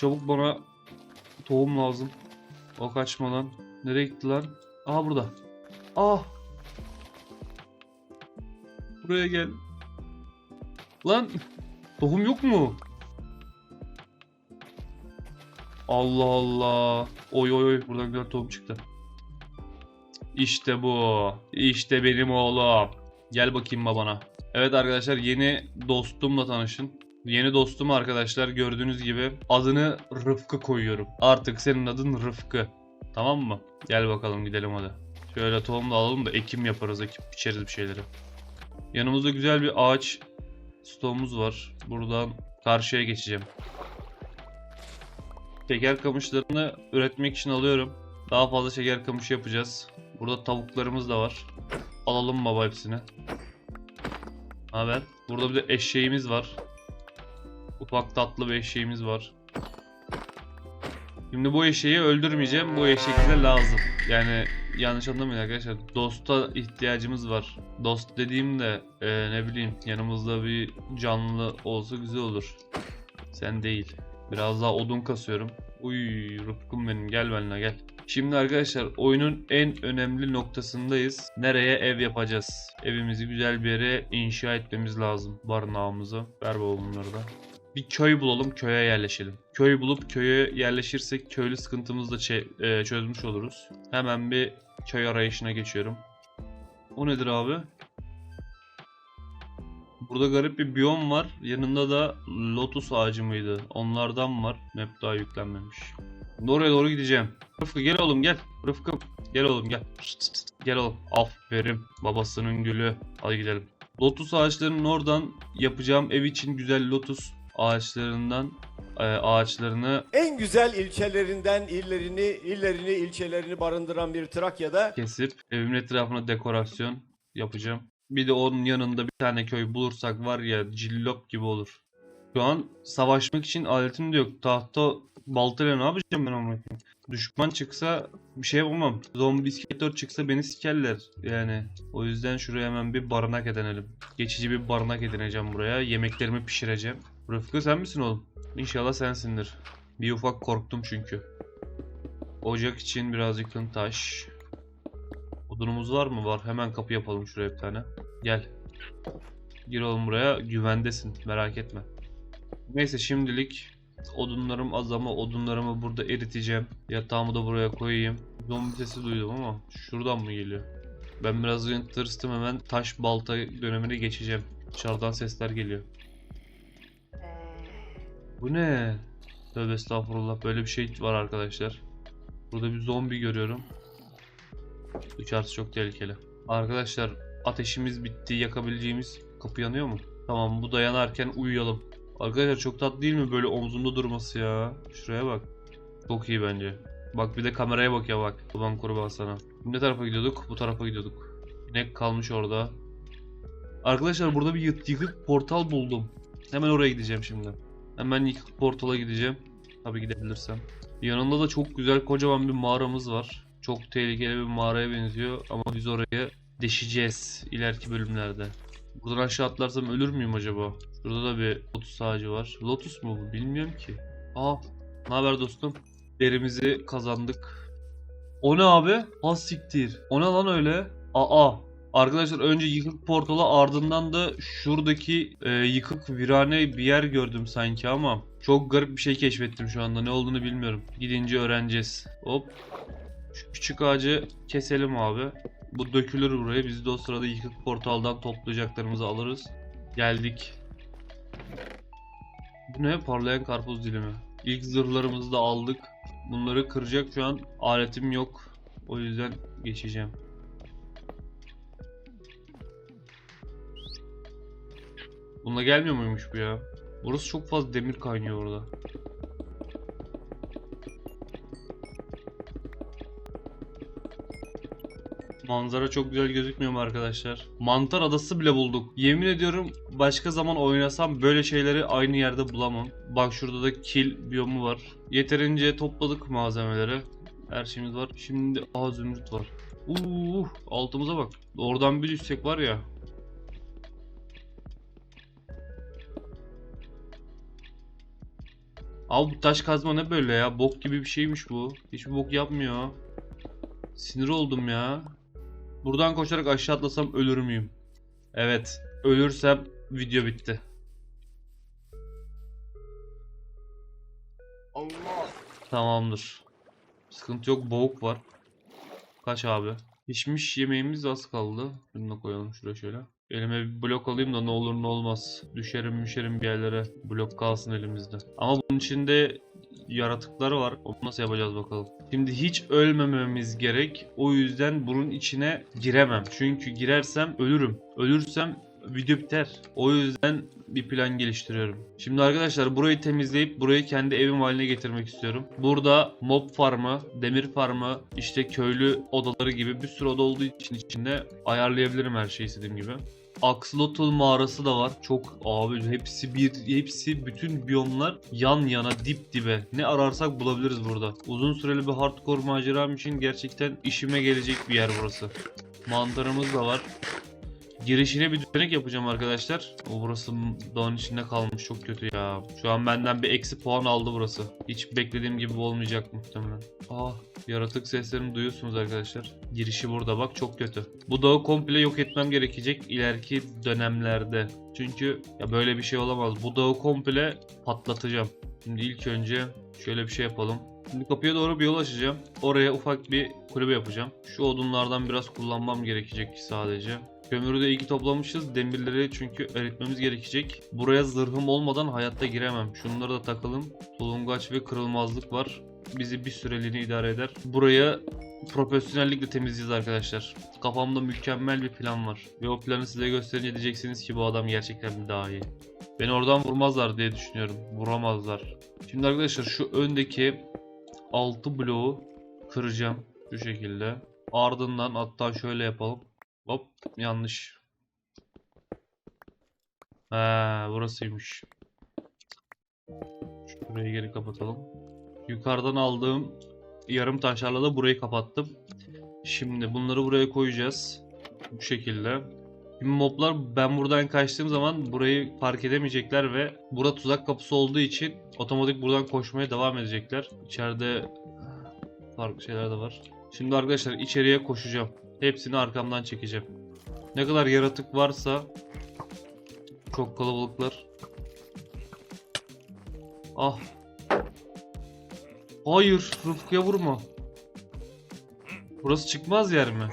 Çabuk bana tohum lazım. O kaçmadan. Nereye gitti lan? Aha burada. Ah. Buraya gel. Lan tohum yok mu? Allah Allah. Oy oy oy buradan güzel tohum çıktı. İşte bu. İşte benim oğlum. Gel bakayım babana. Evet arkadaşlar yeni dostumla tanışın. Yeni dostum arkadaşlar gördüğünüz gibi adını Rıfkı koyuyorum. Artık senin adın Rıfkı. Tamam mı? Gel bakalım gidelim hadi. Şöyle tohum da alalım da ekim yaparız, ekip biçeriz bir şeyleri. Yanımızda güzel bir ağaç stoğumuz var. Buradan karşıya geçeceğim. Şeker kamışlarını üretmek için alıyorum. Daha fazla şeker kamışı yapacağız. Burada tavuklarımız da var. Alalım baba hepsini. Haber. Burada bir de eşeğimiz var. Ufak tatlı bir eşeğimiz var. Şimdi bu eşeği öldürmeyeceğim. Bu eşek bize lazım. Yani yanlış anlamayın arkadaşlar. Dosta ihtiyacımız var. Dost dediğimde e, ne bileyim yanımızda bir canlı olsa güzel olur. Sen değil. Biraz daha odun kasıyorum. Uy Rıfkım benim gel benimle gel. Şimdi arkadaşlar oyunun en önemli noktasındayız. Nereye ev yapacağız? Evimizi güzel bir yere inşa etmemiz lazım. Barınağımızı. Ver baba bunları da. Bir köy bulalım köye yerleşelim. Köy bulup köye yerleşirsek köylü sıkıntımızı da e, çözmüş oluruz. Hemen bir köy arayışına geçiyorum. O nedir abi? Burada garip bir biyom var. Yanında da lotus ağacı mıydı? Onlardan var. Map daha yüklenmemiş. Oraya doğru gideceğim. Rıfkı gel oğlum gel. Rıfkı gel oğlum gel. Pişt, pişt. Gel oğlum. Aferin. Babasının gülü. Hadi gidelim. Lotus ağaçlarının oradan yapacağım ev için güzel lotus ağaçlarından e, ağaçlarını En güzel ilçelerinden illerini, illerini, ilçelerini barındıran bir Trakya'da kesip evimin etrafına dekorasyon yapacağım. Bir de onun yanında bir tane köy bulursak var ya cillop gibi olur. Şu an savaşmak için aletim de yok. Tahta baltayla ne yapacağım ben amına? Düşman çıksa bir şey yapamam. Zombi iskeletor çıksa beni sikerler. Yani o yüzden şuraya hemen bir barınak edinelim. Geçici bir barınak edineceğim buraya. Yemeklerimi pişireceğim. Rıfkı sen misin oğlum? İnşallah sensindir. Bir ufak korktum çünkü. Ocak için biraz yakın taş. Odunumuz var mı? Var. Hemen kapı yapalım şuraya bir tane. Gel. Gir oğlum buraya. Güvendesin. Merak etme. Neyse şimdilik odunlarım az ama odunlarımı burada eriteceğim. Yatağımı da buraya koyayım. Zombi sesi duydum ama şuradan mı geliyor? Ben biraz tırstım hemen taş balta dönemine geçeceğim. Dışarıdan sesler geliyor. Bu ne? Tövbe estağfurullah böyle bir şey var arkadaşlar. Burada bir zombi görüyorum. Dışarısı çok tehlikeli. Arkadaşlar ateşimiz bitti. Yakabileceğimiz kapı yanıyor mu? Tamam bu da yanarken uyuyalım. Arkadaşlar çok tatlı değil mi böyle omzumda durması ya? Şuraya bak. Çok iyi bence. Bak bir de kameraya bak ya bak. Kurban kurban sana. Ne tarafa gidiyorduk? Bu tarafa gidiyorduk. İnek kalmış orada. Arkadaşlar burada bir yık- yıkık portal buldum. Hemen oraya gideceğim şimdi. Hemen yıkık portala gideceğim. Tabii gidebilirsem. Yanında da çok güzel kocaman bir mağaramız var. Çok tehlikeli bir mağaraya benziyor ama biz orayı deşeceğiz ileriki bölümlerde. Buradan aşağı atlarsam ölür müyüm acaba? Şurada da bir lotus ağacı var. Lotus mu bu? Bilmiyorum ki. Aa, ne haber dostum? Derimizi kazandık. O ne abi? Az siktir. O ne lan öyle? Aa. Arkadaşlar önce yıkık portala ardından da şuradaki e, yıkık virane bir yer gördüm sanki ama çok garip bir şey keşfettim şu anda. Ne olduğunu bilmiyorum. Gidince öğreneceğiz. Hop. Şu küçük ağacı keselim abi. Bu dökülür buraya. Biz de o sırada yıkık portaldan toplayacaklarımızı alırız. Geldik. Bu ne? Parlayan karpuz dilimi. İlk zırhlarımızı da aldık. Bunları kıracak şu an aletim yok. O yüzden geçeceğim. Bununla gelmiyor muymuş bu ya? Burası çok fazla demir kaynıyor orada. Manzara çok güzel gözükmüyor mu arkadaşlar? Mantar adası bile bulduk. Yemin ediyorum başka zaman oynasam böyle şeyleri aynı yerde bulamam. Bak şurada da kil biyomu var. Yeterince topladık malzemeleri. Her şeyimiz var. Şimdi aa var. Uh, altımıza bak. Oradan bir düşsek var ya. Abi bu taş kazma ne böyle ya? Bok gibi bir şeymiş bu. Hiçbir bok yapmıyor. Sinir oldum ya. Buradan koşarak aşağı atlasam ölür müyüm? Evet. Ölürsem video bitti. Allah. Tamamdır. Sıkıntı yok. Boğuk var. Kaç abi? Pişmiş yemeğimiz az kaldı. Bunu da koyalım şuraya şöyle. Elime bir blok alayım da ne olur ne olmaz. Düşerim düşerim bir yerlere. Blok kalsın elimizde. Ama bunun içinde yaratıklar var. Onu nasıl yapacağız bakalım. Şimdi hiç ölmememiz gerek. O yüzden bunun içine giremem. Çünkü girersem ölürüm. Ölürsem video biter. O yüzden bir plan geliştiriyorum. Şimdi arkadaşlar burayı temizleyip burayı kendi evim haline getirmek istiyorum. Burada mob farmı, demir farmı, işte köylü odaları gibi bir sürü oda olduğu için içinde ayarlayabilirim her şeyi istediğim gibi. Axolotl mağarası da var. Çok abi hepsi bir hepsi bütün biyomlar yan yana dip dibe. Ne ararsak bulabiliriz burada. Uzun süreli bir hardcore maceram için gerçekten işime gelecek bir yer burası. Mantarımız da var. Girişine bir düzenek yapacağım arkadaşlar. O burası dağın içinde kalmış çok kötü ya. Şu an benden bir eksi puan aldı burası. Hiç beklediğim gibi olmayacak muhtemelen. Ah yaratık seslerini duyuyorsunuz arkadaşlar. Girişi burada bak çok kötü. Bu dağı komple yok etmem gerekecek ileriki dönemlerde. Çünkü ya böyle bir şey olamaz. Bu dağı komple patlatacağım. Şimdi ilk önce şöyle bir şey yapalım. Şimdi kapıya doğru bir yol açacağım. Oraya ufak bir kulübe yapacağım. Şu odunlardan biraz kullanmam gerekecek sadece. Kömürü de iyi ki toplamışız. Demirleri çünkü eritmemiz gerekecek. Buraya zırhım olmadan hayatta giremem. Şunları da takalım. Solungaç ve kırılmazlık var. Bizi bir süreliğine idare eder. Buraya profesyonellikle temizleyeceğiz arkadaşlar. Kafamda mükemmel bir plan var. Ve o planı size gösterince diyeceksiniz ki bu adam gerçekten daha iyi. Beni oradan vurmazlar diye düşünüyorum. Vuramazlar. Şimdi arkadaşlar şu öndeki 6 bloğu kıracağım. Şu şekilde. Ardından hatta şöyle yapalım. Hop yanlış. Ha burasıymış. Şurayı geri kapatalım. Yukarıdan aldığım yarım taşlarla da burayı kapattım. Şimdi bunları buraya koyacağız. Bu şekilde. Şimdi moblar ben buradan kaçtığım zaman burayı fark edemeyecekler ve burada tuzak kapısı olduğu için otomatik buradan koşmaya devam edecekler. İçeride farklı şeyler de var. Şimdi arkadaşlar içeriye koşacağım. Hepsini arkamdan çekeceğim. Ne kadar yaratık varsa çok kalabalıklar. Ah. Hayır, Rıfkı'ya vurma. Burası çıkmaz yer mi?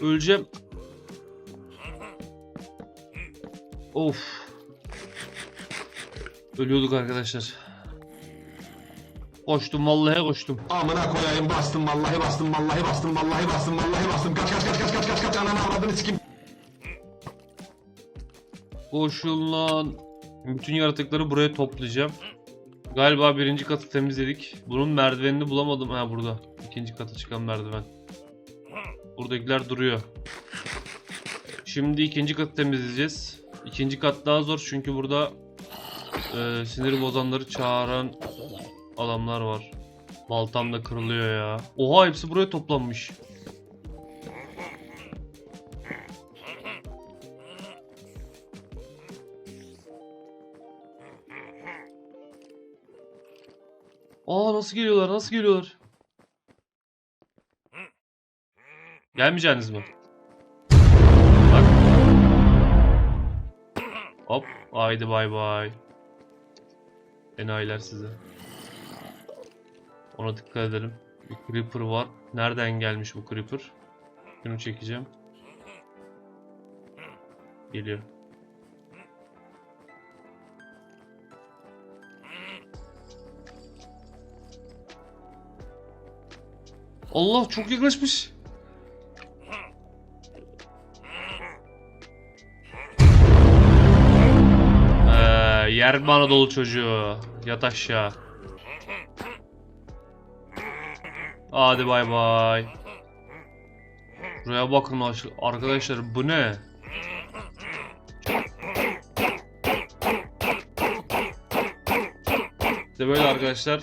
Öleceğim. Of. Ölüyorduk arkadaşlar. Koştum vallahi koştum. Amına koyayım bastım vallahi bastım vallahi bastım vallahi bastım vallahi bastım kaç kaç kaç kaç kaç kaç kaç ananı avradını sikim. Koşun lan. Bütün yaratıkları buraya toplayacağım. Galiba birinci katı temizledik. Bunun merdivenini bulamadım. Ha burada. İkinci kata çıkan merdiven. Buradakiler duruyor. Şimdi ikinci katı temizleyeceğiz. İkinci kat daha zor çünkü burada e, sinir bozanları çağıran adamlar var. Baltam da kırılıyor ya. Oha hepsi buraya toplanmış. Aa nasıl geliyorlar? Nasıl geliyorlar? Gelmeyeceksiniz mi? Bak. Hop. Haydi bay bay. Enayiler size. Ona dikkat edelim. Bir creeper var. Nereden gelmiş bu creeper? Şunu çekeceğim. Geliyor. Allah çok yaklaşmış. Yer Anadolu çocuğu? Yat aşağı. Hadi bay bay. Buraya bakın aş- arkadaşlar bu ne? İşte böyle arkadaşlar.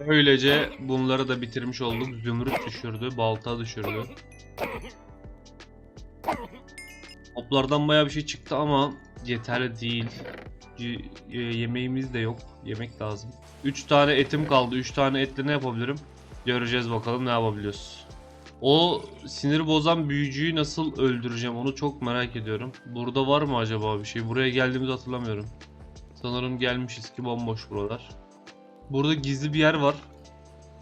Öylece bunları da bitirmiş olduk. Zümrüt düşürdü, balta düşürdü. Toplardan bayağı bir şey çıktı ama yeterli değil. C- e, yemeğimiz de yok. Yemek lazım. 3 tane etim kaldı. 3 tane etle ne yapabilirim? Göreceğiz bakalım ne yapabiliyoruz. O sinir bozan büyücüyü nasıl öldüreceğim onu çok merak ediyorum. Burada var mı acaba bir şey? Buraya geldiğimizi hatırlamıyorum. Sanırım gelmişiz ki bomboş buralar. Burada gizli bir yer var.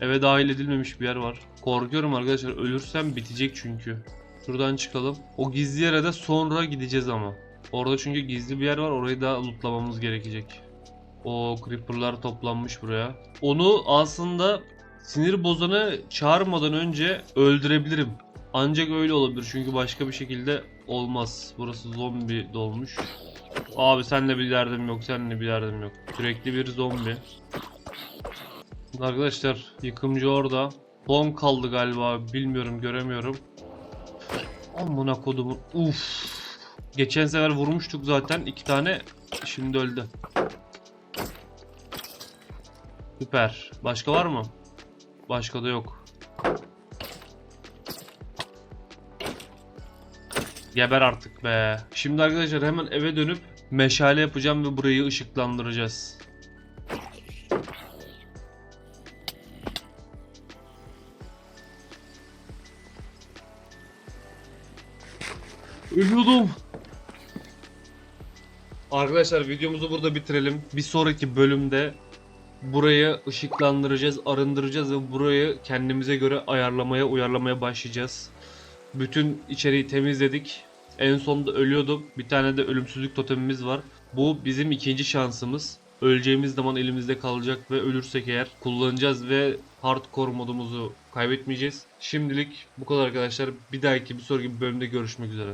Eve dahil edilmemiş bir yer var. Korkuyorum arkadaşlar ölürsem bitecek çünkü. Şuradan çıkalım. O gizli yere de sonra gideceğiz ama. Orada çünkü gizli bir yer var orayı da lootlamamız gerekecek. O creeperlar toplanmış buraya. Onu aslında sinir bozanı çağırmadan önce öldürebilirim. Ancak öyle olabilir çünkü başka bir şekilde olmaz. Burası zombi dolmuş. Abi senle bir derdim yok, seninle bir derdim yok. Sürekli bir zombi. Arkadaşlar yıkımcı orada. Son kaldı galiba. Bilmiyorum göremiyorum. Amına kodumun. Uf. Geçen sefer vurmuştuk zaten. iki tane. Şimdi öldü. Süper. Başka var mı? Başka da yok. Geber artık be. Şimdi arkadaşlar hemen eve dönüp meşale yapacağım ve burayı ışıklandıracağız. Ölüyordum. Arkadaşlar videomuzu burada bitirelim. Bir sonraki bölümde burayı ışıklandıracağız, arındıracağız ve burayı kendimize göre ayarlamaya, uyarlamaya başlayacağız. Bütün içeriği temizledik. En sonunda ölüyordum. Bir tane de ölümsüzlük totemimiz var. Bu bizim ikinci şansımız. Öleceğimiz zaman elimizde kalacak ve ölürsek eğer kullanacağız ve hardcore modumuzu kaybetmeyeceğiz. Şimdilik bu kadar arkadaşlar. Bir dahaki bir sonraki bölümde görüşmek üzere.